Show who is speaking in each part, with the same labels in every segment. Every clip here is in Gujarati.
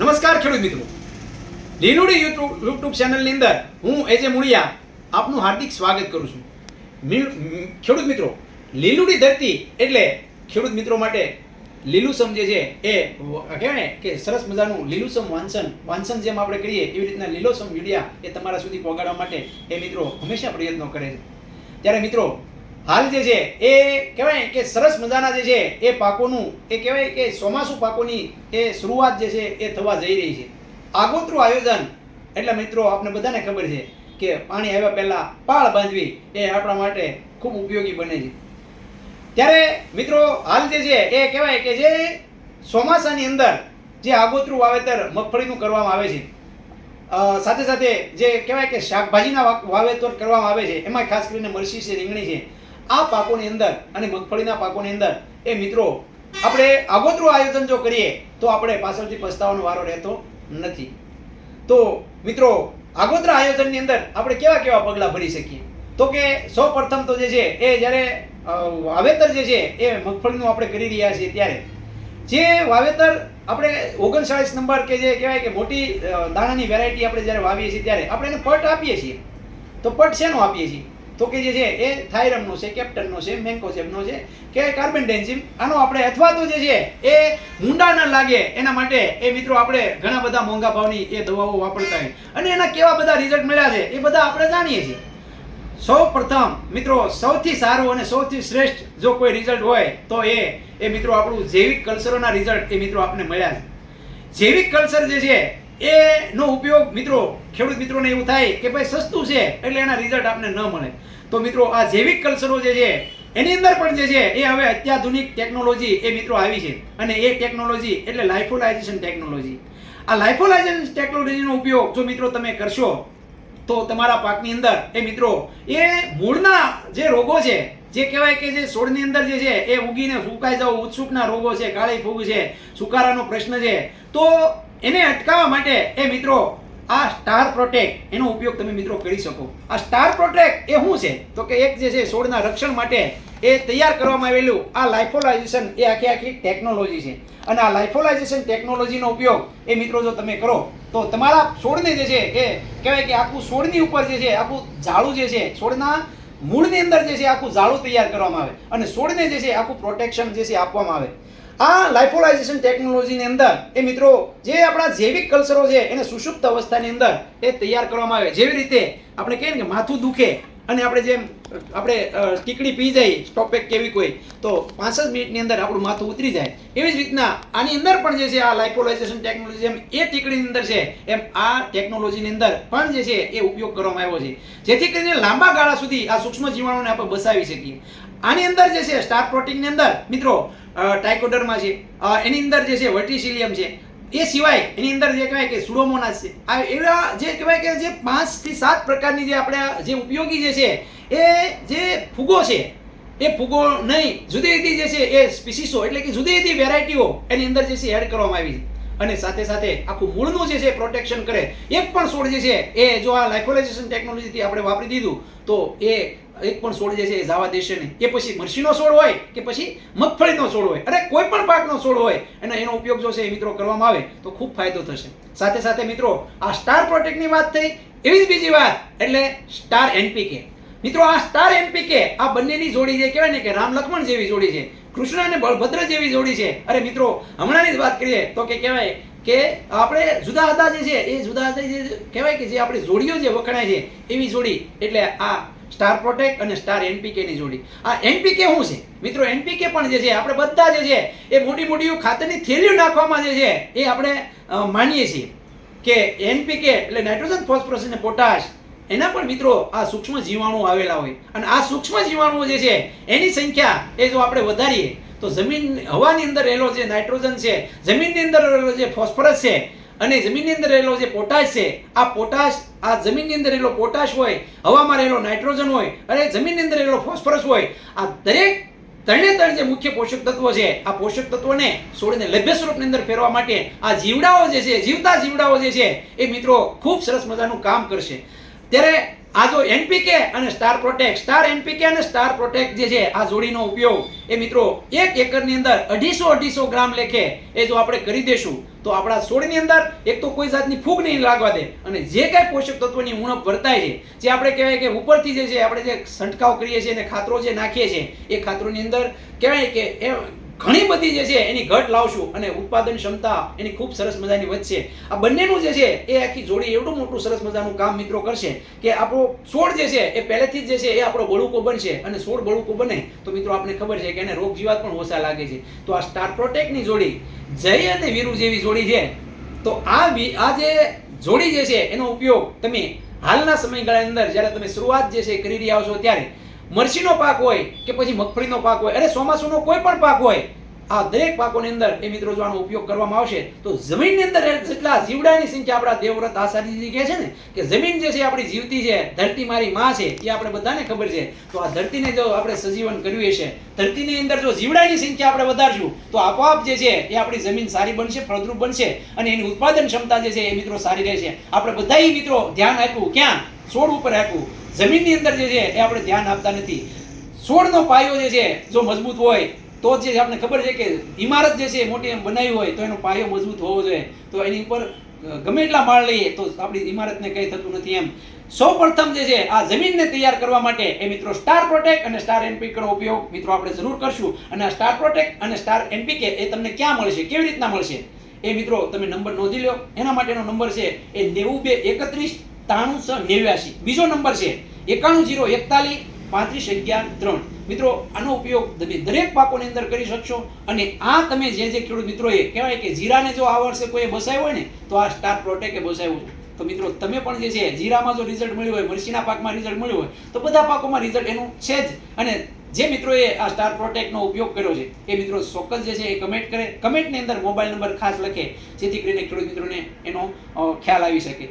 Speaker 1: નમસ્કાર ખેડૂત મિત્રો. લીલુડી યુટ્યુબ યુટ્યુબ ચેનલની અંદર હું એજે મુળિયા આપનું હાર્દિક સ્વાગત કરું છું. ખેડૂત મિત્રો, લીલુડી ધરતી એટલે ખેડૂત મિત્રો માટે લીલુસમ જે છે એ કહેવાય કે સરસ મજાનું લીલુસમ વાંચન વાંચન જેમ આપણે કરીએ એવી રીતના લીલોસમ મીડિયા એ તમારા સુધી પહોંચાડવા માટે એ મિત્રો હંમેશા પ્રયત્નો કરે છે. ત્યારે મિત્રો હાલ જે છે, એ કહેવાય કે સરસ મજાના જે છે, એ પાકોનું, એ કહેવાય કે ચોમાસું પાકોની એ શરૂઆત જે છે, એ થવા જઈ રહી છે. આગોતરું આયોજન, એટલે મિત્રો આપને બધાને ખબર છે કે પાણી આવ્યા પહેલાં પાળ બાંધવી એ આપણા માટે ખૂબ ઉપયોગી બને છે. ત્યારે મિત્રો હાલ જે છે, એ કહેવાય કે જે ચોમાસાની અંદર જે આગોતરું વાવેતર મગફળીનું કરવામાં આવે છે સાથે સાથે જે કહેવાય કે શાકભાજીના વાવેતર કરવામાં આવે છે એમાં ખાસ કરીને મરસી છે, રીંગણી છે આ પાકોની અંદર અને મગફળીના પાકોની અંદર, એ મિત્રો, આપણે આગોતરું આયોજન જો કરીએ, તો આપણે પાછળથી પસ્તાવાનો વારો રહેતો નથી. તો મિત્રો, આગોતરા આયોજનની અંદર આપણે કેવા કેવા પગલાં ભરી શકીએ? તો કે સૌ પ્રથમ તો જે છે, એ જ્યારે વાવેતર જે છે, એ મગફળીનું આપણે કરી રહ્યા છીએ ત્યારે, જે વાવેતર આપણે ઓગણચાળીસ નંબર કે જે કહેવાય કે મોટી દાણાની વેરાયટી આપણે જ્યારે વાવીએ છીએ ત્યારે, આપણે એને પટ આપીએ છીએ. તો પટ શેનો આપીએ છીએ? તો કે જે છે એ થાઇરમનો છે, કેપ્ટનનો છે મેન્કોસેપનો છે, કે કાર્બેન્ડેન્ઝિમ આનો આપણે અથવા તો જે છે એ મૂંડા ન લાગે એના માટે એ મિત્રો આપણે ઘણા બધા મોંઘા ભાવની એ દવાઓ વાપરતા હોય. અને એના કેવા બધા રિઝલ્ટ મળ્યા છે એ બધા આપણે જાણીએ છીએ. સૌ પ્રથમ, મિત્રો, સૌથી સારું અને સૌથી શ્રેષ્ઠ જો કોઈ રિઝલ્ટ હોય, તો એ એ મિત્રો આપણું જૈવિક કલ્ચરોના રિઝલ્ટ એ મિત્રો આપણને મળ્યા છે. જૈવિક કલ્ચર જે છે, એનો ઉપયોગ મિત્રો ખેડૂત મિત્રોને એવું થાય કે ભાઈ સસ્તું છે, એટલે એના રિઝલ્ટ આપણે ન મળે. તો મિત્રો આ જૈવિક કલ્ચરો જે છે, એની અંદર પણ જે છે, એ હવે અત્યાધુનિક ટેકનોલોજી એ મિત્રો આવી છે. અને એ ટેકનોલોજી એટલે લાઇફોલાઇઝેશન ટેકનોલોજી આ લાઇફોલાઇઝેશન ટેકનોલોજીનો ઉપયોગ જો મિત્રો તમે કરશો, તો તમારા પાકની અંદર એ મિત્રો, એ મૂળના જે રોગો છે, જે કહેવાય કે જે છોડની અંદર જે છે, એ ઉગીને ફૂંકાઈ જવું, ઉત્સુકના રોગો છે, કાળી ફૂગ છે, સુકારાનો પ્રશ્ન છે, તો એને અટકાવવા માટે એ મિત્રો આ સ્ટાર પ્રોટેક્ટ, એનો ઉપયોગ તમે મિત્રો કરી શકો. આ સ્ટાર પ્રોટેક્ટ એ શું છે? તો કે એક જે છે છોડના રક્ષણ માટે એ તૈયાર કરવામાં આવેલું. આ લાઇફોલાઇઝેશન એ આખી આખી ટેકનોલોજી છે. અને આ લાઇફોલાઇઝેશન ટેકનોલોજીનો ઉપયોગ એ મિત્રો જો તમે કરો, તો તમારા છોડને જે છે, એ કહેવાય કે આખું છોડની ઉપર જે છે, આખું ઝાડું જે છે છોડના મૂળની અંદર જે છે, આખું ઝાડું તૈયાર કરવામાં આવે. અને છોડને જે છે, આખું પ્રોટેક્શન જે છે આપવામાં આવે. આ લાઇફોલાઇઝેશન ટેકનોલોજીની અંદર, એ મિત્રો, જે આપણા જૈવિક કલ્ચરો છે, એને સુષુપ્ત અવસ્થાની અંદર એ તૈયાર કરવામાં આવે. જેવી રીતે આપણે કહીએ કે માથું દુખે અને આપણે જેમ, આપણે ટીકડી પી જાય સ્ટોપેક કેવી કોઈ, તો પાંચ જ મિનિટની અંદર આપણું માથું ઉતરી જાય. એવી જ રીતના આની અંદર પણ જે છે, આ લાઇફોલાઇઝેશન ટેકનોલોજી જેમ એ ટીકડીની અંદર છે, એમ આ ટેકનોલોજીની અંદર પણ જે છે, એ ઉપયોગ કરવામાં આવ્યો છે. જેથી કરીને લાંબા ગાળા સુધી આ સૂક્ષ્મ જીવાણુને આપણે બસાવી શકીએ. આની અંદર જે છે સ્ટાર પ્રોટીનની અંદર, મિત્રો ટાઇકોડર્મા છે. એની અંદર જે છે, વર્ટિસિલિયમ છે. એ સિવાય એની અંદર જે કહેવાય કે સુડોમોનાસ છે. આ એવા જે કહેવાય કે જે પાંચથી સાત પ્રકારની જે આપણે જે ઉપયોગી જે છે, એ જે ફૂગો છે, એ ફૂગો નહીં, જુદી જુદી જે છે, એ સ્પીસીસો એટલે કે જુદી જુદી વેરાયટીઓ એની અંદર જે છે, એડ કરવામાં આવી છે. અને સાથે સાથે આખું મૂળનું જે છે, પ્રોટેક્શન કરે. એક પણ છોડ જે છે, એ જો આ લાઇફોલાઇઝેશન ટેકનોલોજીથી આપણે વાપરી દીધું, તો એ એક પણ છોડ જે છે એ જવા દેશે નહીં. એ પછી મરસીનો છોડ હોય, કે પછી મગફળીનો છોડ હોય. અને કોઈ પણ પાકનો છોડ હોય અને એનો ઉપયોગ જો છે એ મિત્રો કરવામાં આવે, તો ખૂબ ફાયદો થશે. સાથે સાથે મિત્રો, આ સ્ટાર પ્રોટેક્ટની વાત થઈ, એવી જ બીજી વાત, એટલે સ્ટાર એનપીકે. મિત્રો, આ સ્ટાર એનપીકે, આ બંનેની જોડી જે કહેવાય ને કે રામ લક્ષ્મણ જેવી જોડી છે, કૃષ્ણ અને બળભદ્ર જેવી જોડી છે. અરે મિત્રો, હમણાંની જ વાત કરીએ, તો કે કહેવાય કે આપણે જુદા જુદા જે છે, એ જુદા જુદા જે કહેવાય કે જે આપણી જોડીઓ જે વખણાય છે, એવી જોડી. એટલે આ સ્ટાર પ્રોટેક્ટ અને સ્ટાર એનપીકે ની જોડી. આ એનપીકે શું છે? મિત્રો, એનપીકે પણ જે છે, આપણે બધા જે છે, એ મોટી મોટી ખાતરની થેલીઓ નાખવામાં જે છે, એ આપણે માનીએ છીએ કે એનપીકે એટલે નાઇટ્રોજન, ફોસ્ફરસ અને પોટાશ, એના પણ મિત્રો આ સૂક્ષ્મ જીવાણુ આવેલા હોય. અને આ સૂક્ષ્મ જીવાણુઓ જે છે, એની સંખ્યા એ જો આપણે વધારીએ, તો જમીન, હવાની અંદર રહેલો જે નાઇટ્રોજન છે, જમીનની અંદર રહેલો જે ફોસ્ફરસ છે અને જમીનની અંદર રહેલો જે પોટાશ છે, આ પોટાશ, આ જમીનની અંદર રહેલો પોટાશ હોય, હવામાં રહેલો નાઇટ્રોજન હોય, અને જમીનની અંદર રહેલો ફોસ્ફરસ હોય, આ દરેક ત્રણે ત્રણ જે મુખ્ય પોષક તત્વો છે, આ પોષક તત્વોને છોડીને લભ્ય સ્વરૂપની અંદર ફેરવા માટે આ જીવડાઓ જે છે, જીવતા જીવડાઓ જે છે, એ મિત્રો ખૂબ સરસ મજાનું કામ કરશે. ત્યારે આ જો એનપીકે અને સ્ટાર પ્રોટેક્ટ સ્ટાર એનપીકે અને સ્ટાર પ્રોટેક્ટ જે છે, આ જોડીનો ઉપયોગ, એ મિત્રો એક એકરની અંદર અઢીસો અઢીસો ગ્રામ લેખે એ જો આપણે કરી દેશું, તો આપણા છોડની અંદર એક તો કોઈ જાતની ફૂગ નહીં લાગવા દે. અને જે કાંઈ પોષક તત્વોની ઉણપ વર્તાય છે, જે આપણે કહેવાય કે ઉપરથી જે છે, આપણે જે છંટકાવ કરીએ છીએ અને ખાતરો જે નાખીએ છીએ, એ ખાતરોની અંદર કહેવાય કે એ ઘણી બધી જે છે એની ઘટ લાવશું અને ઉત્પાદન ક્ષમતા એની ખૂબ સરસ મજાની વધશે. આ બંનેનું જે છે એ આખી જોડી એવડું મોટું સરસ મજાનું કામ મિત્રો કરશે કે આપણો છોડ જે છે એ પહેલેથી જ જે છે એ આપણો બળુકો બનશે અને છોડ બળુકો બને. તો મિત્રો આપણે ખબર છે કે એને રોગ જીવાત પણ ઓછા લાગે છે. તો આ સ્ટાર પ્રોટેક્ટની જોડી જય અને વીરુ જેવી જોડી છે. તો આ આ જે જોડી જે છે એનો ઉપયોગ તમે હાલના સમયગાળાની અંદર જ્યારે તમે શરૂઆત જે છે કરી રહ્યા છો ત્યારે મરચીનો પાક હોય કે પછી મગફળીનો પાક હોય, અરે ચોમાસુનો કોઈ પણ પાક હોય, આ દરેક પાકોની અંદર એ મિત્રો જો આનો ઉપયોગ કરવામાં આવશે, તો જમીનની અંદર જેટલા જીવડાની સંખ્યા આપણા દેવવ્રત આચાર્યજી કહે છે ને, કે જમીન જે છે આપણી જીવતી છે, ધરતી મારી માં છે, એ આપણે બધાને ખબર છે, તો આ ધરતીને જો આપણે સજીવન કર્યું હશે, ધરતીની અંદર જો જીવડાની સંખ્યા આપણે વધારશું, તો આપોઆપ જે છે એ આપણી જમીન સારી બનશે, ફળદ્રુપ બનશે, અને એની ઉત્પાદન ક્ષમતા જે છે એ મિત્રો સારી રહેશે. આપણે બધાય મિત્રો ધ્યાન આપ્યું ક્યાં? છોડ ઉપર આપ્યું. જમીનની અંદર જે છે એ આપણે ધ્યાન આપતા નથી. છોડનો પાયો જે છે, જો મજબૂત હોય, તો જ આપણને ખબર છે કે ઇમારત જે છે મોટી એમ બનાવી હોય, તો એનો પાયો મજબૂત હોવો જોઈએ. તો એની ઉપર ગમે એટલા માળ લઈએ, તો આપણી ઇમારતને કંઈ થતું નથી એમ. સૌ પ્રથમ જે છે, આ જમીનને તૈયાર કરવા માટે એ મિત્રો સ્ટાર પ્રોટેક્ટ અને સ્ટાર એનપીકે નો ઉપયોગ મિત્રો આપણે જરૂર કરશું. અને આ સ્ટાર પ્રોટેક્ટ અને સ્ટાર એનપીકે એ તમને ક્યાં મળશે, કેવી રીતના મળશે? એ મિત્રો તમે નંબર નોંધી લો એના માટેનો નંબર છે, એ નેવું બે એકત્રીસ ત્રાણું છ નેવ્યાસી બીજો નંબર છે એકાણું જીરો એકતાલીસ પાંત્રીસ અગિયાર ત્રણ. મિત્રો, આનો ઉપયોગ તમે દરેક પાકોની અંદર કરી શકશો અને આ તમે જે જે ખેડૂત મિત્રોએ કહેવાય કે જીરાને જો આ વર્ષે કોઈએ બસાવ્યો હોય ને, તો આ સ્ટાર પ્રોટેકે બસાવ્યું તો મિત્રો, તમે પણ જે છે જીરામાં જો રિઝલ્ટ મળ્યું હોય, મરસીના પાકમાં રિઝલ્ટ મળ્યું હોય, તો બધા પાકોમાં રિઝલ્ટ એનું છે જ. અને જે મિત્રોએ આ સ્ટાર પ્રોટેક્ટનો ઉપયોગ કર્યો છે, એ મિત્રો ચોક્કસ જે છે એ કમેન્ટ કરે. કમેન્ટની અંદર મોબાઈલ નંબર ખાસ લખે, જેથી કરીને ખેડૂત મિત્રોને એનો ખ્યાલ આવી શકે.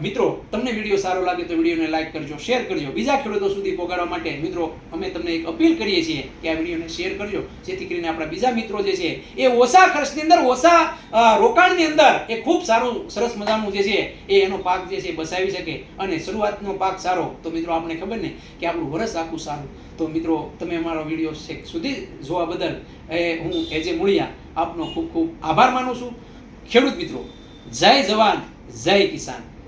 Speaker 1: મિત્રો, તમને વીડિયો સારો લાગે તો વિડીયોને લાઈક કરજો શેર કરજો. બીજા ખેડૂતો સુધી પહોંચાડવા માટે, મિત્રો, અમે તમને એક અપીલ કરીએ છીએ કે આ વિડીયોને શેર કરજો, જેથી કરીને આપણા બીજા મિત્રો જે છે એ ઓછા ખર્ચની અંદર, ઓછા રોકાણની અંદર એ ખૂબ સારું, સરસ મજાનું જે છે એ એનો પાક જે છે બસાવી શકે. અને શરૂઆતનો પાક સારો, તો મિત્રો આપણે ખબર ને કે આપણું વરસ આખું સારું. તો મિત્રો તમે અમારો વીડિયો છેક સુધી જોવા બદલ, એ હું એજે મૂળિયા આપનો ખૂબ ખૂબ આભાર માનું છું. ખેડૂત મિત્રો, જય જવાન, જય કિસાન.